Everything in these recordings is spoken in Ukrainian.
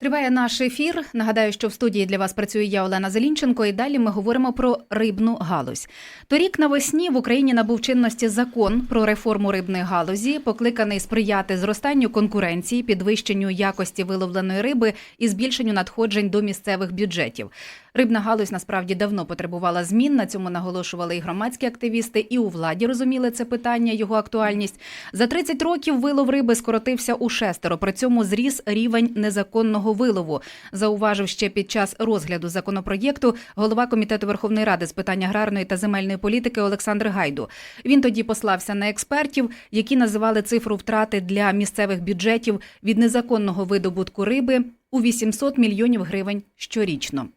Триває наш ефір. Нагадаю, що в студії для вас працює я Олена Зелінченко, і далі ми говоримо про рибну галузь. Торік навесні в Україні набув чинності закон про реформу рибної галузі, покликаний сприяти зростанню конкуренції, підвищенню якості виловленої риби і збільшенню надходжень до місцевих бюджетів. Рибна галузь насправді давно потребувала змін. На цьому наголошували і громадські активісти, і у владі розуміли це питання, його актуальність. За 30 років вилов риби скоротився у шестеро. При цьому зріс рівень незаконного вилову. Зауважив ще під час розгляду законопроєкту голова комітету Верховної Ради з питань аграрної та земельної політики Олександр Гайду. Він тоді послався на експертів, які називали цифру втрати для місцевих бюджетів від незаконного видобутку риби у 800 мільйонів гривень щорічно.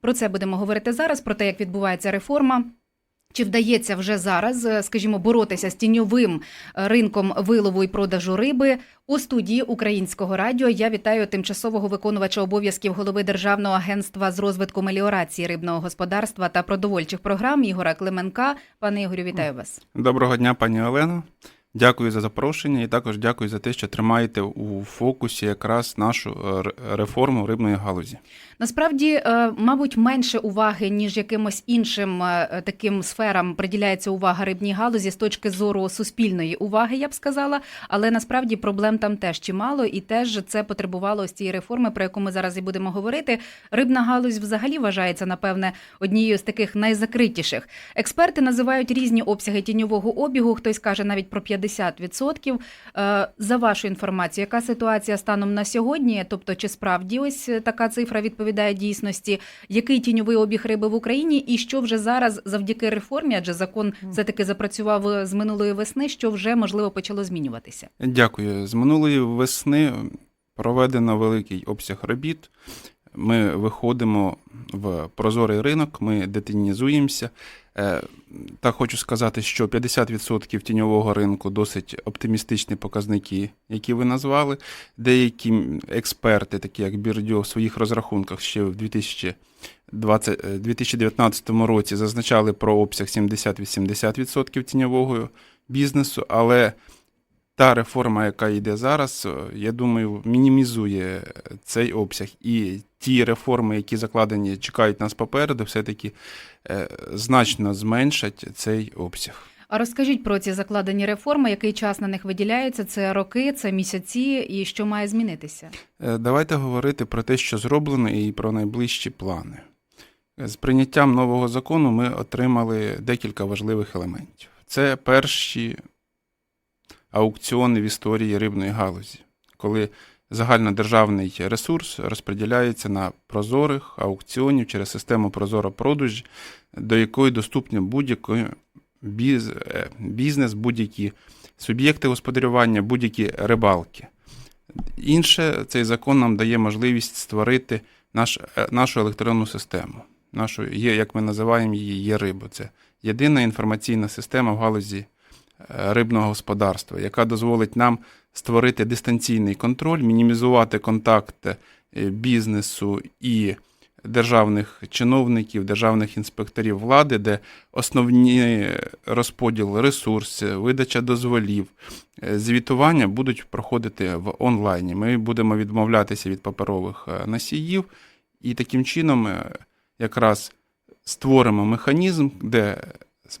Про це будемо говорити зараз, про те, як відбувається реформа. Чи вдається вже зараз, е, скажімо, боротися з тіньовим е, ринком вилову і продажу риби у студії Українського радіо? Я вітаю тимчасового виконувача обов'язків голови Державного агентства з розвитку меліорації рибного господарства та продовольчих програм Ігора Клименка. Пане Ігорю, вітаю вас. Доброго дня, пані Олено. Дякую за запрошення і також дякую за те, що тримаєте у фокусі якраз нашу е, реформу рибної галузі. Насправді, е, мабуть, менше уваги ніж якимось іншим е, таким сферам приділяється увага рибній галузі з точки зору суспільної уваги, я б сказала. Але насправді проблем там теж чимало, і теж це потребувало ось цієї реформи, про яку ми зараз і будемо говорити. Рибна галузь взагалі вважається, напевне, однією з таких найзакритіших. Експерти називають різні обсяги тіньового обігу. Хтось каже навіть про 50%. Е, За вашу інформацію, яка ситуація станом на сьогодні? Тобто, чи справді ось така цифра відповідає дійсності? Який тіньовий обіг риби в Україні, і що вже зараз завдяки реформі, адже закон все таки запрацював з минулої весни, що вже можливо почало змінюватися? Дякую. З минулої весни проведено великий обсяг робіт. Ми виходимо в прозорий ринок, ми детінізуємося. Е, Та хочу сказати, що 50% тіньового ринку досить оптимістичні показники, які ви назвали. Деякі експерти, такі як Бірдьо, в своїх розрахунках ще в 2020, е, 2019 році зазначали про обсяг 70-80% тіньового бізнесу, але та реформа, яка йде зараз, е, я думаю, мінімізує цей обсяг. І ті реформи, які закладені, чекають нас попереду, все-таки е, значно зменшать цей обсяг. А розкажіть про ці закладені реформи, який час на них виділяється? Це роки, це місяці, і що має змінитися? Е, Давайте говорити про те, що зроблено, і про найближчі плани. З прийняттям нового закону ми отримали декілька важливих елементів. Це перші аукціони в історії рибної галузі, коли загальнодержавний ресурс розподіляється на прозорих аукціонів через систему Прозоро продажі, до якої доступні будь-який е, бізнес, будь-які суб'єкти господарювання, будь-які рибалки. Інше, цей закон нам дає можливість створити наш, е, нашу електронну систему. Нашу, є, як ми називаємо її, є рибу. Це єдина інформаційна система в галузі рибного господарства, яка дозволить нам створити дистанційний контроль, мінімізувати контакти е, бізнесу і державних чиновників, державних інспекторів влади, де основні розподіл ресурсів, видача дозволів, е, звітування будуть проходити в онлайні. Ми будемо відмовлятися від паперових е, носіїв, і таким чином е, якраз створимо механізм, де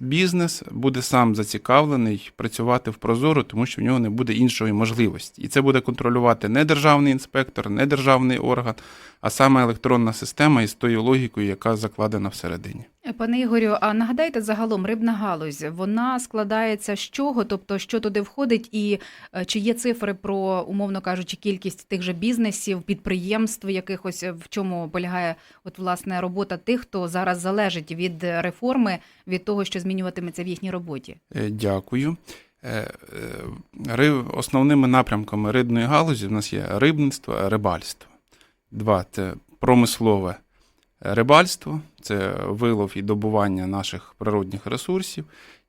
бізнес буде сам зацікавлений працювати в Прозоро, тому що в нього не буде іншої можливості. І це буде контролювати не державний інспектор, не державний орган, а саме електронна система із тою логікою, яка закладена всередині. Пане Ігорю, а нагадайте загалом рибна галузь, вона складається з чого? Тобто, що туди входить, і е, чи є цифри про, умовно кажучи, кількість тих же бізнесів, підприємств, якихось в чому полягає от власне робота тих, хто зараз залежить від реформи, від того, що змінюватиметься в їхній роботі? Е, Дякую. Е, Основними напрямками рибної галузі в нас є рибництво, рибальство. Два це промислове рибальство, це вилов і добування наших природних ресурсів.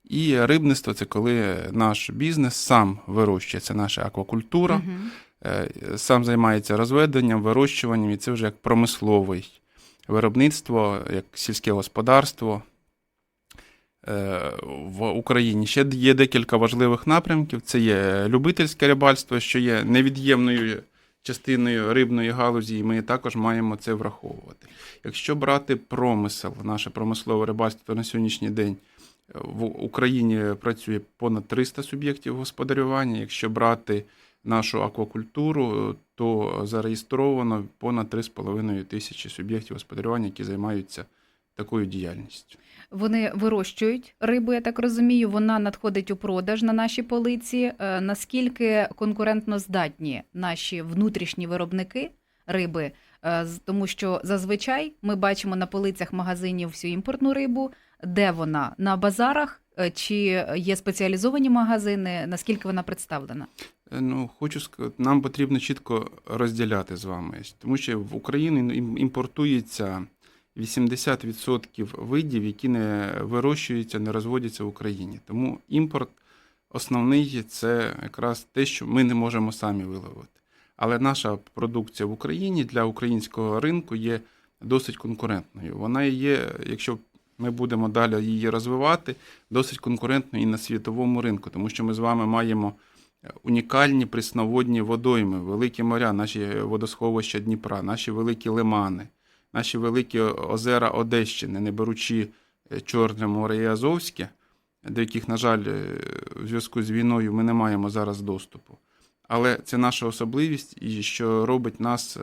І рибництво це коли наш бізнес сам вирощує, це наша аквакультура, е, сам займається розведенням, вирощуванням, і це вже як промисловий виробництво, як сільське господарство. Е, В Україні ще є декілька важливих напрямків. Це є любительське рибальство, що є невід'ємною частиною рибної галузі, і ми також маємо це враховувати. Якщо брати промисел, наше промислове рибальство то на сьогоднішній день е, в Україні працює понад 300 суб'єктів господарювання. Якщо брати нашу аквакультуру, то зареєстровано понад 3,5 тисячі суб'єктів господарювання, які займаються такою діяльністю. Вони вирощують рибу, я так розумію. Вона надходить у продаж на наші полиці. Е, Наскільки конкурентно здатні наші внутрішні виробники риби? Е, Тому що зазвичай ми бачимо на полицях магазинів всю імпортну рибу. Де вона на базарах? Е, Чи є спеціалізовані магазини? Наскільки вона представлена? Ну, хочу сказати, нам потрібно чітко розділяти з вами, тому що в Україну ім- імпортується 80% видів, які не вирощуються, не розводяться в Україні. Тому імпорт основний це якраз те, що ми не можемо самі виловити. Але наша продукція в Україні для українського ринку є досить конкурентною. Вона є, якщо ми будемо далі її розвивати, досить конкурентною і на світовому ринку, тому що ми з вами маємо унікальні прісноводні водойми, великі моря, наші водосховища Дніпра, наші великі лимани, наші великі озера Одещини, не беручи е, Чорне море і Азовське, до яких, на жаль, е, в зв'язку з війною ми не маємо зараз доступу. Але це наша особливість, і що робить нас, е,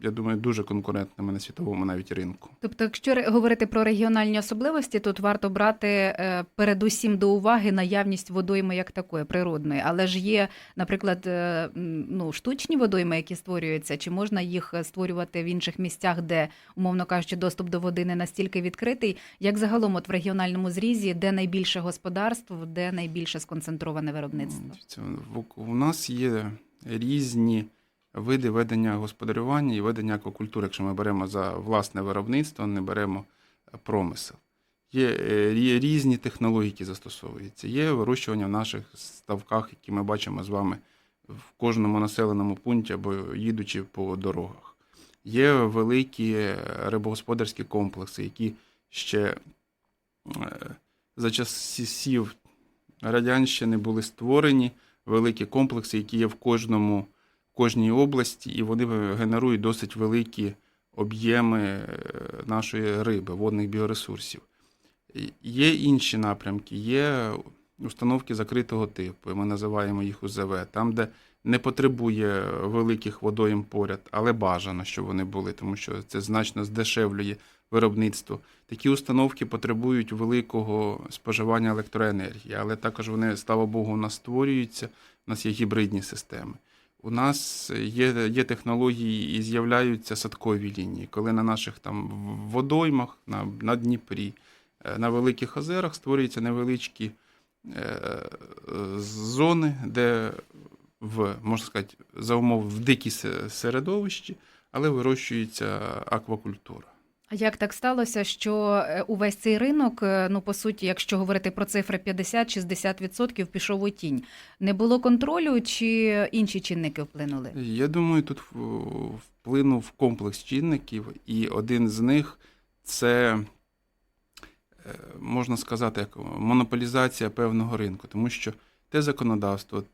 я думаю, дуже конкурентними на світовому навіть ринку. Тобто, якщо говорити про регіональні особливості, тут варто брати е, передусім до уваги наявність водойми як такої природної, але ж є, наприклад, е, ну штучні водойми, які створюються, чи можна їх створювати в інших місцях, де, умовно кажучи, доступ до води не настільки відкритий, як загалом, от в регіональному зрізі, де найбільше господарств, де найбільше сконцентроване виробництво. В- У нас є різні види ведення господарювання і ведення аквакультури, якщо ми беремо за власне виробництво, не беремо промисел. Є е, різні технології, які застосовуються. Є вирощування в наших ставках, які ми бачимо з вами в кожному населеному пункті або їдучи по дорогах. Є великі е, рибогосподарські комплекси, які ще е, за часів радянщини були створені великі комплекси, які є в кожному в кожній області, і вони генерують досить великі об'єми е, нашої риби, водних біоресурсів. Є інші напрямки, є установки закритого типу, ми називаємо їх УЗВ, там, де не потребує великих водойм поряд, але бажано, щоб вони були, тому що це значно здешевлює виробництво. Такі установки потребують великого споживання електроенергії, але також вони, слава Богу, у нас створюються. У нас є гібридні системи. У нас є, є технології і з'являються садкові лінії, коли на наших там водоймах, на, на Дніпрі, е, на великих озерах створюються невеличкі е, зони, де в, можна сказати, за умов в дикій середовищі, але вирощується аквакультура. Як так сталося, що е, увесь цей ринок, е, ну по суті, якщо говорити про цифри 50-60%, пішов у тінь? Не було контролю чи інші чинники вплинули? Я думаю, тут вплинув комплекс чинників, і один з них це, е, можна сказати, як монополізація певного ринку, тому що те законодавство,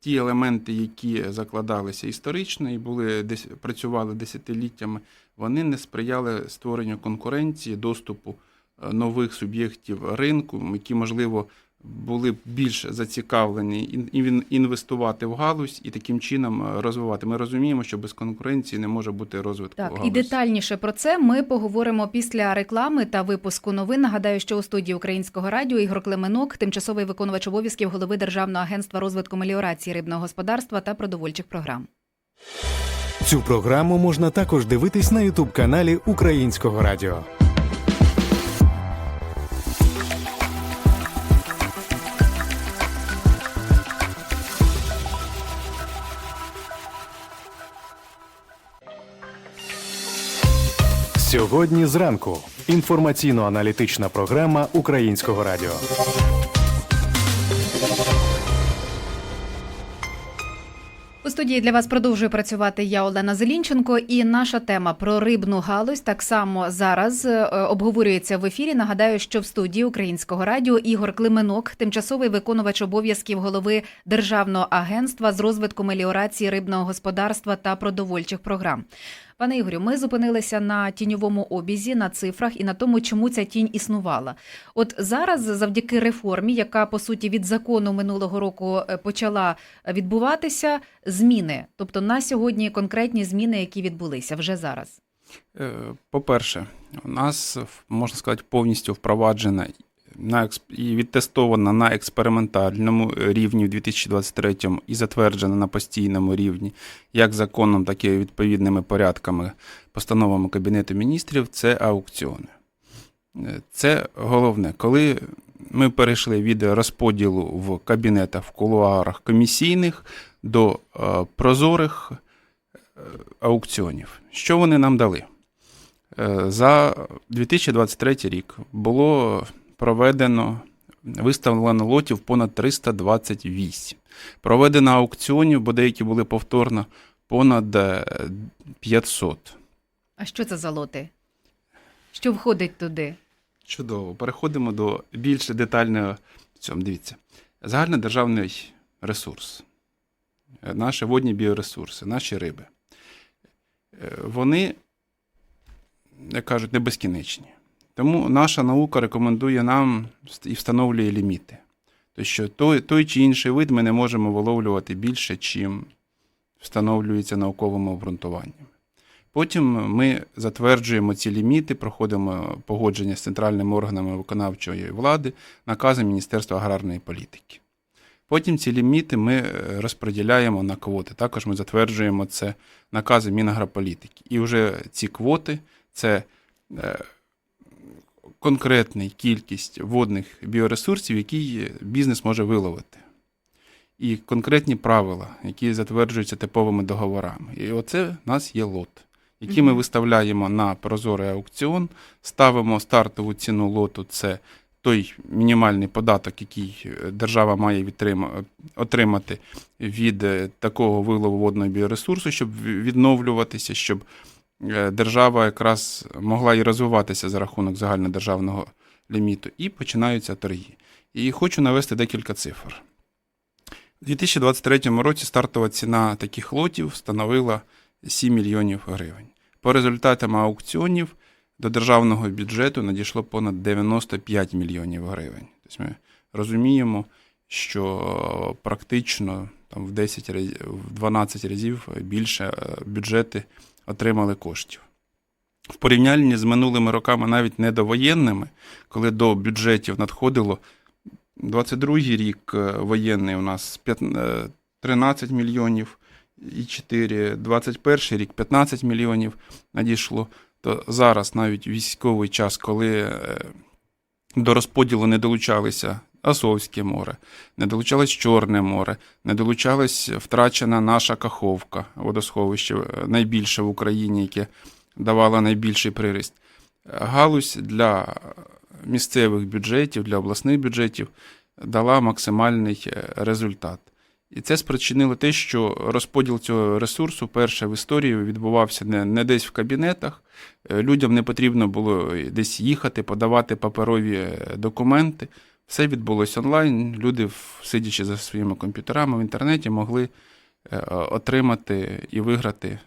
ті елементи, які закладалися історично і були десь працювали десятиліттями, вони не сприяли створенню конкуренції, доступу е, нових суб'єктів ринку, які, можливо, були б більш зацікавлені ін- ін- інвестувати в галузь і таким чином е, розвивати. Ми розуміємо, що без конкуренції не може бути розвитку Так, галузі. і детальніше про це ми поговоримо після реклами та випуску новин. Нагадаю, що у студії Українського радіо Ігор Клименок, тимчасовий виконувач обов'язків голови Державного агентства розвитку меліорації рибного господарства та продовольчих програм. Цю програму можна також дивитись на Ютуб-каналі Українського радіо. Сьогодні зранку. Інформаційно-аналітична програма Українського радіо. У студії для вас продовжує працювати я Олена Зелінченко, і наша тема про рибну галузь так само зараз е, обговорюється в ефірі. Нагадаю, що в студії Українського радіо Ігор Клименок, тимчасовий виконувач обов'язків голови Державного агентства з розвитку меліорації рибного господарства та продовольчих програм. Пане Ігорю, ми зупинилися на тіньовому обізі, на цифрах і на тому, чому ця тінь існувала. От зараз, завдяки реформі, яка по суті від закону минулого року е, почала відбуватися, зміни, тобто на сьогодні конкретні зміни, які відбулися вже зараз. Е, По-перше, у нас, можна сказати, повністю впроваджена на і відтестована на експериментальному рівні в 2023 і затверджена на постійному рівні, як законом, так і відповідними порядками, постановами Кабінету міністрів, це аукціони. Е, Це головне. Коли ми перейшли від розподілу в кабінетах, в кулуарах комісійних до е, прозорих е, аукціонів. Що вони нам дали? За 2023 рік було проведено виставлено лотів понад 328. Проведено аукціонів, бо деякі були повторно, понад е, 500. А що це за лоти? Що входить туди? Чудово. Переходимо до більш детального цьому. Дивіться. Загальнодержавний ресурс. Е, Наші водні біоресурси, наші риби. Е, Вони, як кажуть, не безкінечні. Тому наша наука рекомендує нам і встановлює ліміти. Тобто, що той, той чи інший вид ми не можемо виловлювати більше, чим встановлюється науковим обґрунтуванням. Потім ми затверджуємо ці ліміти, проходимо погодження з центральними органами виконавчої влади, накази Міністерства аграрної політики. Потім ці ліміти ми е, розподіляємо на квоти. Також ми затверджуємо це накази Мінагрополітики. І вже ці квоти це е, конкретна кількість водних біоресурсів, які бізнес може виловити. І конкретні правила, які затверджуються типовими договорами. І оце в нас є лот, який ми виставляємо на прозорий аукціон, ставимо стартову ціну лоту. Це той мінімальний податок, який е, держава має отримати від е, такого вилову водного біоресурсу, щоб відновлюватися, щоб держава якраз могла і розвиватися за рахунок загальнодержавного ліміту. І починаються торги. І хочу навести декілька цифр. У 2023 році стартова ціна таких лотів становила 7 мільйонів гривень. По результатам аукціонів до державного бюджету надійшло понад 95 мільйонів гривень. Тобто ми розуміємо, що практично там, в 10 разів, в 12 разів більше е, бюджети отримали коштів. В порівнянні з минулими роками, навіть недовоєнними, коли до бюджетів надходило 22-й рік е, воєнний у нас е, 13 мільйонів і 4, 21 рік 15 мільйонів надійшло. То зараз навіть військовий час, коли е, до розподілу не долучалися Азовське море, не долучалось Чорне море, не долучалась втрачена наша Каховка, водосховище е, найбільше в Україні, яке давало найбільший приріст. Галузь для місцевих бюджетів, для обласних бюджетів дала максимальний е, результат. І це спричинило те, що розподіл цього ресурсу перше в історії відбувався не, не десь в кабінетах. Е, Людям не потрібно було десь їхати, подавати паперові документи. Все відбулося онлайн. Люди, сидячи за своїми комп'ютерами в інтернеті, могли е, отримати і виграти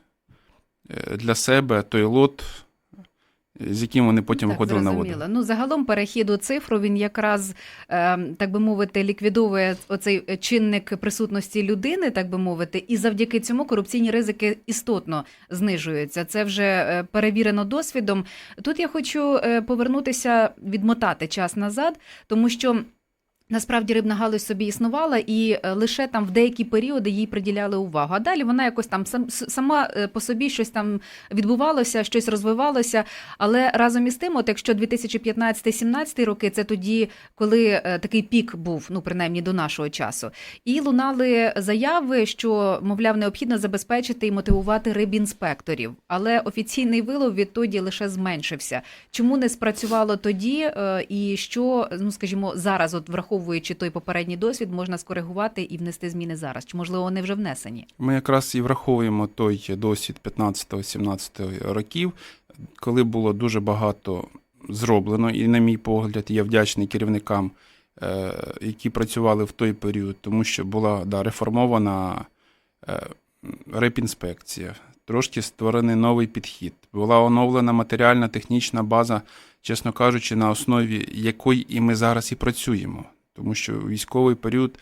е, для себе той лот, з яким вони потім Так, виходили на воду. Ну, загалом перехід у цифру він якраз, е, так би мовити, ліквідовує оцей чинник присутності людини, так би мовити, і завдяки цьому корупційні ризики істотно знижуються. Це вже е, перевірено досвідом. Тут я хочу е, повернутися, відмотати час назад, тому що. Насправді рибна галузь собі існувала, і е, лише там в деякі періоди їй приділяли увагу. А далі вона якось там сам, сама е, по собі щось там відбувалося, щось розвивалося. Але разом із тим, от якщо 2015-17 роки, це тоді, коли е, такий пік був, ну принаймні до нашого часу, і лунали заяви, що мовляв необхідно забезпечити і мотивувати рибінспекторів. Але офіційний вилов відтоді лише зменшився. Чому не спрацювало тоді, і що ну скажімо зараз, от враховуючи враховуючи той попередній досвід, можна скоригувати і внести зміни зараз? Чи можливо вони вже внесені? Ми якраз і враховуємо той досвід 15-17 років, коли було дуже багато зроблено, і, на мій погляд, я вдячний керівникам, е, які працювали в той період, тому що була да, реформована е, репінспекція, трошки створений новий підхід, була оновлена матеріальна технічна база, чесно кажучи, на основі якої і ми зараз і працюємо. Тому що військовий період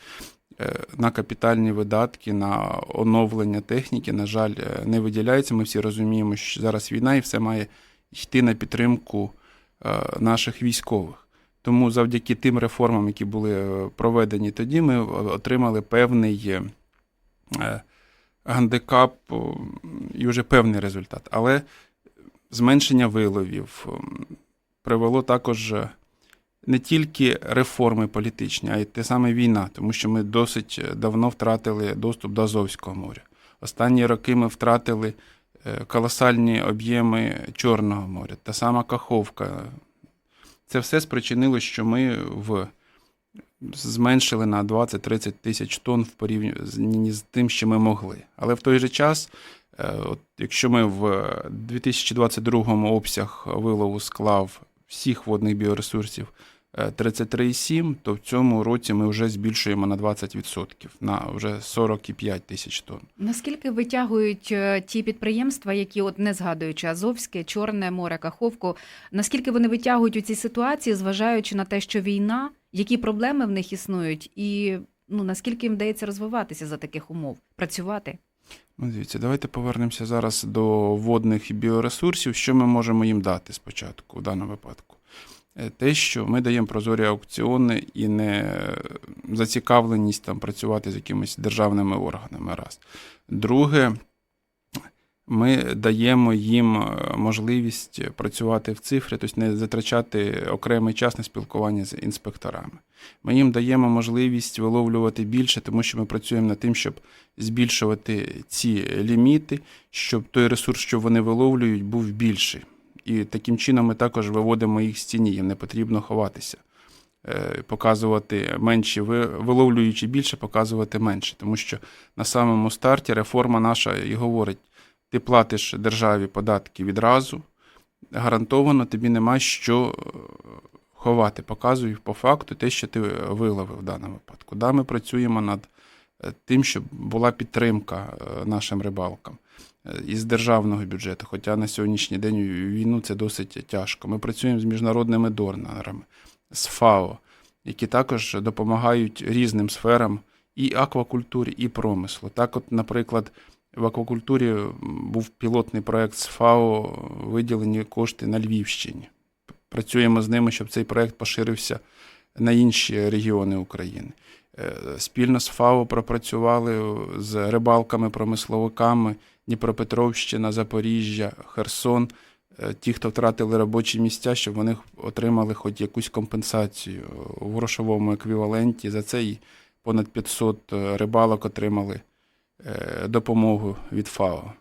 е, на капітальні видатки, на оновлення техніки, на жаль, е, не виділяється. Ми всі розуміємо, що зараз війна і все має йти на підтримку е, наших військових. Тому завдяки тим реформам, які були проведені тоді, ми отримали певний гандикап і вже певний результат. Але зменшення виловів привело також не тільки реформи політичні, а й те саме війна, тому що ми досить е, давно втратили доступ до Азовського моря. Останні роки ми втратили е, колосальні об'єми Чорного моря, та сама Каховка. Це все спричинило, що ми в зменшили на 20-30 тисяч тонн в порівнянні з тим, що ми могли. Але в той же час, е, от, якщо ми в 2022 обсяг вилову склав всіх водних біоресурсів 33,7, то в цьому році ми вже збільшуємо на 20%, на вже 45 тисяч тонн. Наскільки витягують е, ті підприємства, які, от не згадуючи Азовське, Чорне море, Каховку, наскільки вони витягують у цій ситуації, зважаючи на те, що війна, які проблеми в них існують, і ну наскільки їм вдається розвиватися за таких умов, працювати? Ну, дивіться, давайте повернемося зараз до водних біоресурсів. Що ми можемо їм дати спочатку, в даному випадку? Е, Те, що ми даємо прозорі аукціони і не зацікавленість там працювати з якимись державними органами. Раз. Друге, ми даємо їм е, можливість працювати в цифрі, тобто не затрачати окремий час на спілкування з інспекторами. Ми їм даємо можливість виловлювати більше, тому що ми працюємо над тим, щоб збільшувати ці ліміти, щоб той ресурс, що вони виловлюють, був більший. І таким чином ми також виводимо їх з тіні, їм не потрібно ховатися. Е, Показувати менші, виловлюючи більше, показувати менше. Тому що на самому старті реформа наша і говорить: ти платиш державі податки відразу, гарантовано тобі нема що е, ховати. Показуй по факту те, що ти виловив в даному випадку. Да, ми працюємо над е, тим, щоб була підтримка нашим рибалкам із державного бюджету. Хоча на сьогоднішній день війну це досить тяжко. Ми працюємо з міжнародними донорами, з ФАО, які також допомагають різним сферам і аквакультурі, і промислу. Так, от, наприклад, в аквакультурі був пілотний проект з ФАО, виділені кошти на Львівщині. Працюємо з ними, щоб цей проект поширився на інші регіони України. Е, Спільно з ФАО пропрацювали з рибалками-промисловиками Дніпропетровщина, Запоріжжя, Херсон. Е, Ті, хто втратили робочі місця, щоб вони отримали хоч якусь компенсацію в грошовому еквіваленті. За це понад 500 рибалок отримали е, допомогу від ФАО.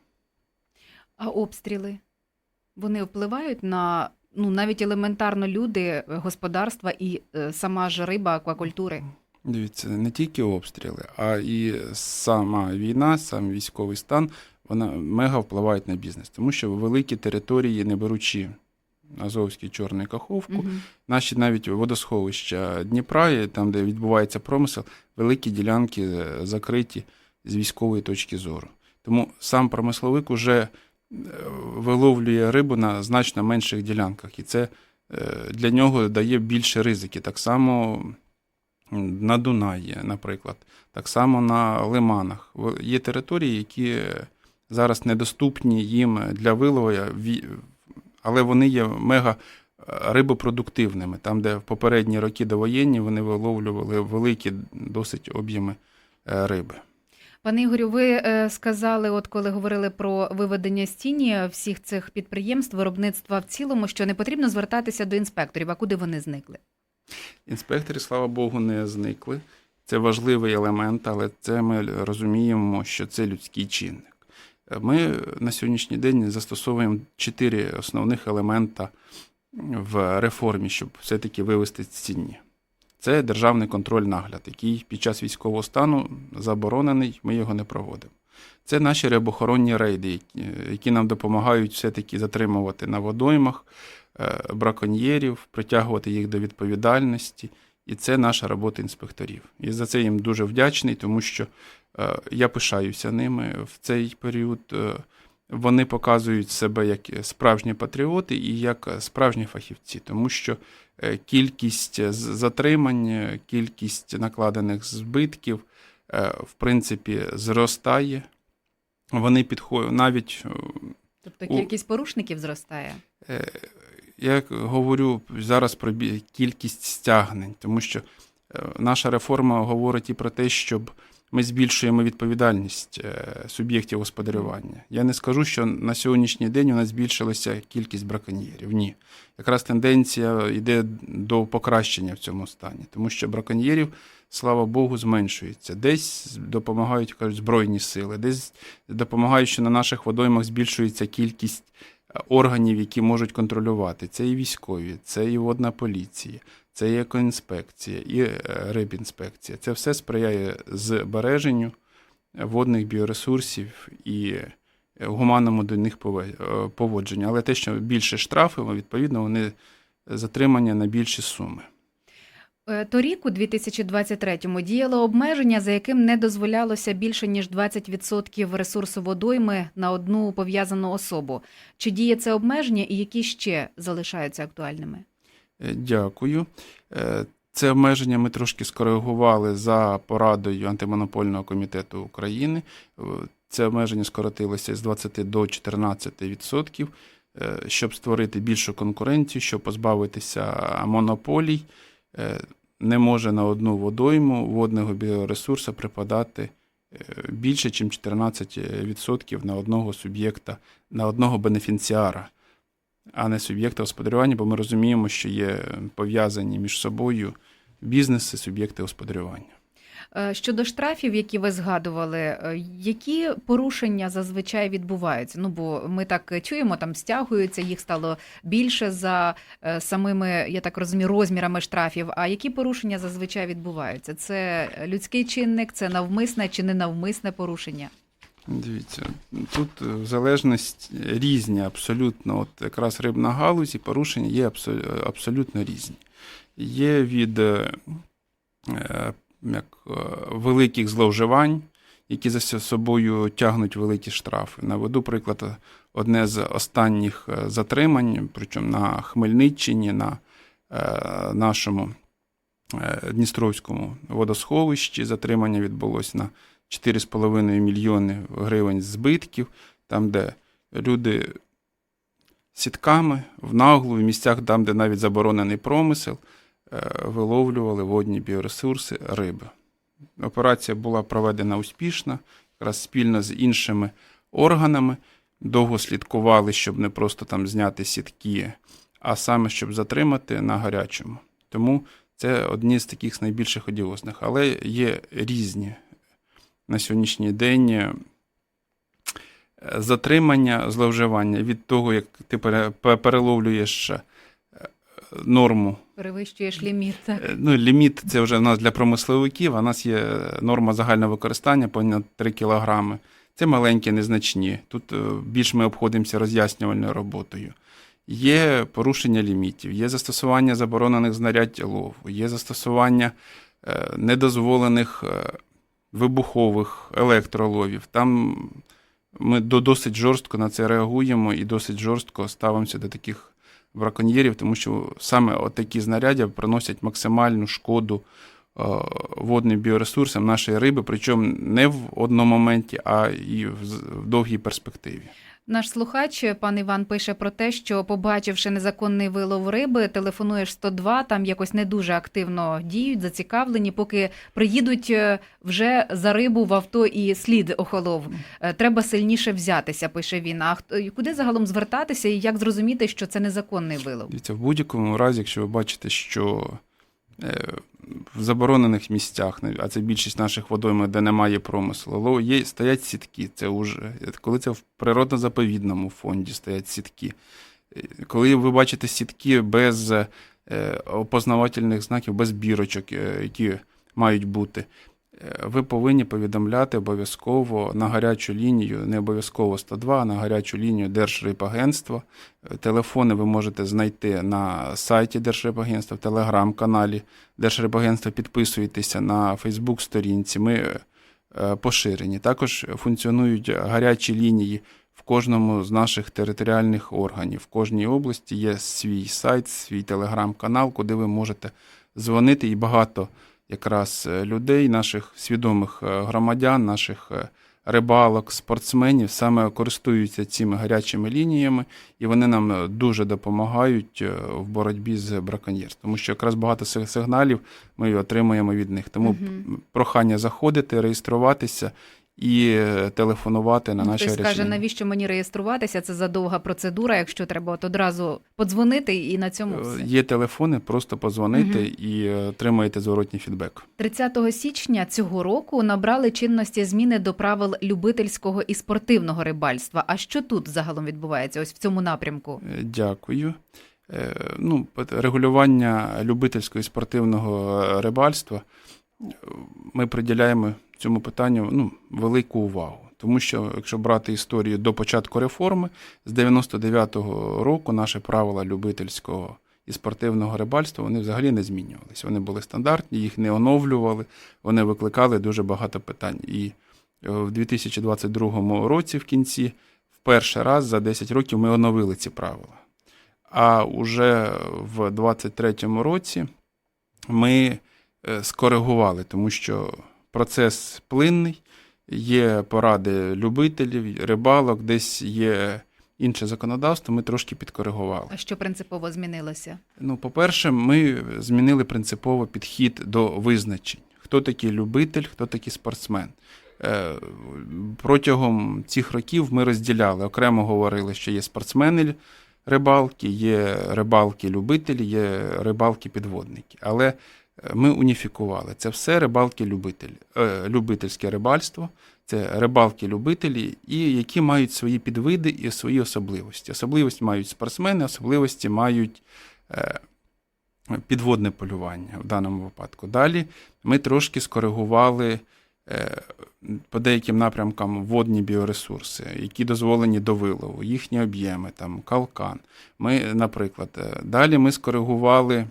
А обстріли вони впливають на ну навіть елементарно люди, господарства і е, сама ж риба аквакультури. Дивіться, не тільки обстріли, а і сама війна, сам військовий стан, вона мега впливають на бізнес, тому що великі території, не беручи Азовський Чорний Каховку, Мгм. наші навіть водосховища Дніпра, там, де відбувається промисел, великі ділянки е, закриті з військової точки зору. Тому сам промисловик уже е, виловлює рибу на значно менших ділянках, і це е, для нього дає більше ризики. Так само на Дунаї, наприклад, так само на лиманах. Є території, які зараз недоступні їм для вилову, але вони є мега е, рибопродуктивними. Там, де в попередні роки довоєнні вони виловлювали великі досить об'єми е, риби. Пане Ігорю, ви е, сказали, от коли говорили про виведення з тіні всіх цих підприємств, виробництва в цілому, що не потрібно звертатися до інспекторів, а куди вони зникли? Інспектори, слава Богу, не зникли. Це важливий елемент, але це ми розуміємо, що це людський чинник. Ми на сьогоднішній день застосовуємо чотири основних елемента в реформі, щоб все-таки вивести ціні. Це державний контроль нагляд, який під час військового стану заборонений, ми його не проводимо. Це наші рибохоронні рейди, які- які нам допомагають все-таки затримувати на водоймах е, браконьєрів, притягувати їх до відповідальності. І це наша робота інспекторів. І за це їм дуже вдячний, тому що е, я пишаюся ними в цей період. Е, Вони показують себе як справжні патріоти і як справжні фахівці, тому що е, кількість затримань, е, кількість накладених збитків, е, в принципі, зростає. Вони підходять навіть е, Тобто У- кількість порушників зростає. Я говорю зараз про кількість стягнень, тому що е, наша реформа говорить і про те, щоб ми збільшуємо відповідальність е, суб'єктів господарювання. Я не скажу, що на сьогоднішній день у нас збільшилася кількість браконьєрів. Ні. Якраз тенденція йде до покращення в цьому стані, тому що браконьєрів, слава Богу, зменшується. Десь допомагають кажуть, збройні сили, десь допомагають, що на наших водоймах збільшується кількість органів, які можуть контролювати. Це і військові, це і водна поліція, це і екоінспекція, і е, рибінспекція. Це все сприяє збереженню водних біоресурсів і е, гуманному до них е, поводженню. Але те, що більше штрафи, відповідно, вони затримання на більші суми. Е, Торік, у 2023-му, діяло обмеження, за яким не дозволялося більше ніж 20% ресурсу водойми на одну пов'язану особу. Чи діє це обмеження і які ще залишаються актуальними? Е, Дякую. Е, Це обмеження ми трошки скоригували за порадою антимонопольного комітету України. Це обмеження скоротилося з 20 до 14%, е, щоб створити більшу конкуренцію, щоб позбавитися монополій. Е, Не може на одну водойму водного біоресурсу припадати е, більше, ніж 14% на одного суб'єкта, на одного бенефіціара а не суб'єкта господарювання, бо ми розуміємо, що є пов'язані між собою бізнеси, суб'єкти господарювання. Е, Щодо штрафів, які ви згадували, е, які порушення зазвичай відбуваються? Ну бо ми так чуємо, там стягуються, їх стало більше за е, самими, я так розумію, розмірами штрафів. А які порушення зазвичай відбуваються? Це людський чинник, це навмисне чи ненавмисне порушення? Дивіться, тут залежність різні абсолютно. От якраз рибна галузь і порушення є абсолютно різні. Є від як, е, великих зловживань, які за собою тягнуть великі штрафи. Наведу приклад, е, одне з останніх е, затримань, причому на Хмельниччині, на нашому Дністровському водосховищі. Затримання відбулося на 4,5 мільйони гривень збитків, там, де люди сітками в наглу, в місцях, там, де навіть заборонений промисел, виловлювали водні біоресурси риби. Операція була проведена успішно, якраз спільно з іншими органами. Довго слідкували, щоб не просто там зняти сітки, а саме щоб затримати на гарячому. Тому це одні з таких найбільших одіозних. Але є різні на сьогоднішній день е, затримання, зловживання від того, як ти переловлюєш е, норму. Перевищуєш ліміт. Так? Е, Ну, ліміт це вже в нас для промисловиків, а в нас є норма загального використання понад 3 кілограми. Це маленькі, незначні. Тут е, більш ми обходимося роз'яснювальною роботою. Є порушення лімітів, є застосування заборонених знарядь лову, є застосування е, недозволених вибухових електроловів. Там ми досить жорстко на це реагуємо і досить жорстко ставимося до таких браконьєрів, тому що саме такі знаряддя приносять максимальну шкоду е, водним біоресурсам нашої риби, причому не в одному моменті, а і в довгій перспективі. Наш слухач, пан Іван, пише про те, що, побачивши незаконний вилов риби, телефонуєш 102, там якось не дуже активно діють, зацікавлені, поки приїдуть е, вже за рибу в авто і слід охолов. Е, Треба сильніше взятися, пише він. А куди загалом звертатися і як зрозуміти, що це незаконний вилов? Дивіться, в будь-якому разі, якщо ви бачите, що в заборонених місцях, а це більшість наших водойм, де немає промислу, є, стоять сітки. Це уже коли це в природно-заповідному фонді стоять сітки. Е, Коли ви бачите сітки без е, опознавательних знаків, без бірочок, е, які мають бути. Е, Ви повинні повідомляти обов'язково на гарячу лінію, не обов'язково 102, а на гарячу лінію Держрибагентства. Е, Телефони ви можете знайти на сайті Держрибагентства, в телеграм-каналі Держрибагентства. Підписуйтеся на Фейсбук-сторінці. Ми е, поширені. Також функціонують гарячі лінії в кожному з наших територіальних органів. В кожній області є свій сайт, свій телеграм-канал, куди ви можете дзвонити. І багато якраз е, людей, наших свідомих е, громадян, наших е, рибалок, спортсменів саме користуються цими гарячими лініями, і вони нам дуже допомагають в боротьбі з браконьєрством. Тому що якраз багато сигналів ми отримуємо від них. Тому угу. прохання заходити, реєструватися і е, телефонувати на Ну, наші Хтось гарячі скаже, навіщо мені реєструватися? Це задовга процедура. Якщо треба, от одразу подзвонити і на цьому Е, все. Є телефони, просто позвонити Мгм. і е, отримаєте зворотній фідбек. 30 січня цього року набрали чинності зміни до правил любительського і спортивного рибальства. А що тут загалом відбувається? Ось в цьому напрямку? Дякую. Ну, регулювання любительського і спортивного рибальства ми приділяємо цьому питанню ну, велику увагу. Тому що, якщо брати історію до початку реформи, з 99-го року наші правила любительського і спортивного рибальства вони взагалі не змінювалися. Вони були стандартні, їх не оновлювали, вони викликали дуже багато питань. І е, в 2022 році, в кінці, в перший раз за 10 років ми оновили ці правила. А уже в 2023 році ми скоригували, тому що процес плинний, є поради любителів, рибалок, десь є інше законодавство, ми трошки підкоригували. А що принципово змінилося? Ну, по-перше, ми змінили принципово підхід до визначень. Хто такий любитель, хто такий спортсмен. Е, Протягом цих років ми розділяли, окремо говорили, що є спортсмени рибалки, є рибалки-любителі, є рибалки-підводники. Але е, ми уніфікували. Це все рибалки-любителі, е, любительське рибальство, це рибалки-любителі, і які мають свої підвиди і свої особливості. Особливості мають спортсмени, особливості мають е, підводне полювання в даному випадку. Далі ми трошки скоригували е, по деяким напрямкам водні біоресурси, які дозволені до вилову, їхні об'єми, там, калкан. Ми, наприклад, далі ми скоригували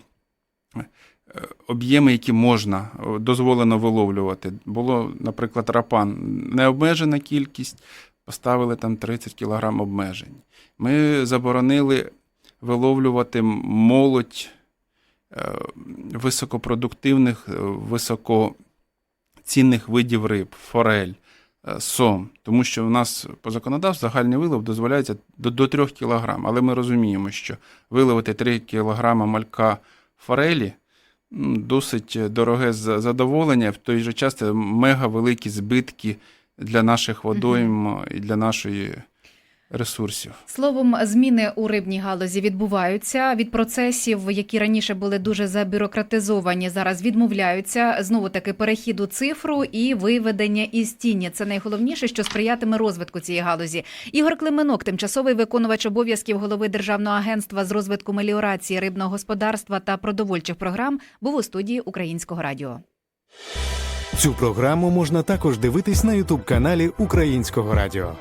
об'єми, які можна, дозволено виловлювати. Було, наприклад, рапан необмежена кількість, поставили там 30 кг обмежень. Ми заборонили виловлювати молодь е, високопродуктивних, е, високоцінних видів риб, форель, е, сом. Тому що у нас по законодавству загальний вилов дозволяється до, до 3 кг. Але ми розуміємо, що виловити 3 кг малька форелі досить дороге за- задоволення, в той же час це мега великі збитки для наших водойм і для нашої ресурсів. Словом, зміни у рибній галузі відбуваються від процесів, які раніше були дуже забюрократизовані, зараз відмовляються. Знову таки перехід у цифру і виведення із тіні. Це найголовніше, що сприятиме розвитку цієї галузі. Ігор Клименок, тимчасовий виконувач обов'язків голови Державного агентства з розвитку меліорації рибного господарства та продовольчих програм, був у студії Українського радіо. Цю програму можна також дивитись на Ютуб каналі Українського радіо.